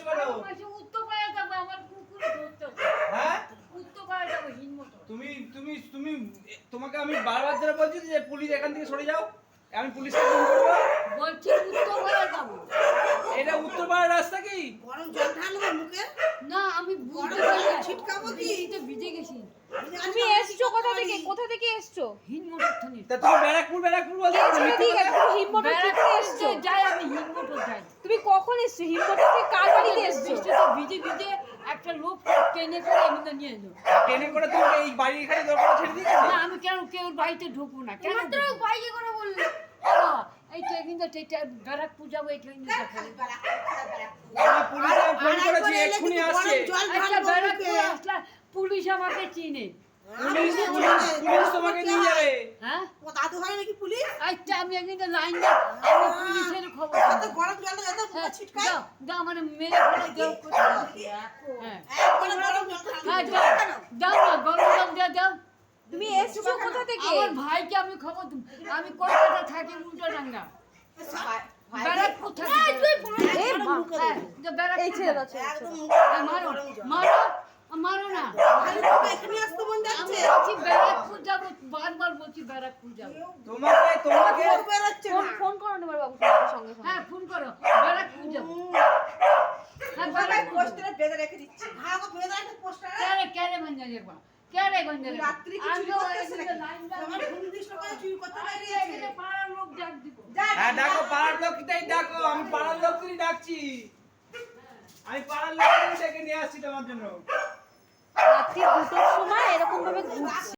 করছ কেন উত্তর আমি বারবার ধরে বলছি যে পুলিশ এখান থেকে সরে যাও। আমি পুলিশকে ফোন করব। বলছি এটা উত্তর পাড়ার রাস্তা কি? না আমি ছিটকাবো কি? তো ভিজে গেছি। তুমি মানে কোথা থেকে? কোথা থেকে এসছো? তা তুমি ব্যারাকপুর ব্যারাকপুর বলছো ঠিক যাই আমি হিন্দমোটর তুমি কখন এসছো? হিন্দমোটর ভিজে ভিজে একটা লোক ট্রেনে করে এমনি নিয়ে এলো। ট্রেনে করে তুমি এই বাড়ির এখানে দরকার ছেড়ে দিয়েছ? না আমি কেন কেউ বাড়িতে ঢুকবো না। কেন বাইকে করে বলল। এই যাব আসছে। আচ্ছা ঢালবো ব্যারাকপুর আসলে পুলিশ আমাকে চিনে। পুলিশ তোমাকে নিয়ে যাবে হ্যাঁ? ও দাদু হয় নাকি পুলিশ? আচ্ছা আমি একদিন লাইন দা আমি পুলিশের খবর এত গরম জলে এত মুখে ছিটকায়? দাও, দাও, আমার মেরে ফেলে দাও হ্যাঁ। একবারে গরম জল দাও, দাও না, গরম জল দিয়ে দাও। তুমি এসছো কোথা থেকে? আমার ভাইকে আমি খবর আমি কলকাতা থাকি উল্টোডাঙ্গা ব্যারাকপুর থাকি। এই। একদম মারো। মারো মারো না। আসতে মন আমি যাচ্ছে বলছি ব্যারাকপুর যাব বারবার বলছি ব্যারাকপুর যাব তোমাকে তোমাকে। ফোন বেরোচ্ছে না। ফোন করো তোমার বাবু সঙ্গে হ্যাঁ ফোন করো। ব্যারাকপুর যাব হ্যাঁ ব্যারাকপুর পোস্টারে বেঁধে রেখে দিচ্ছি। হ্যাঁ গো বেঁধে পোস্টারে যাব। গঞ্জা রাত্রি করতেছে ফোন চুরি করতে পাড়ার লোক ডাক দিব। হ্যাঁ ডাকো পাড়ার লোকটাই ডাকো আমি পাড়ার লোককেই ডাকছি। আমি পাড়ার লোককেই ডেকে নিয়ে আসছি তোমার জন্য। রাত্রি দুটোর সময় এরকম ভাবে ঘুরছে।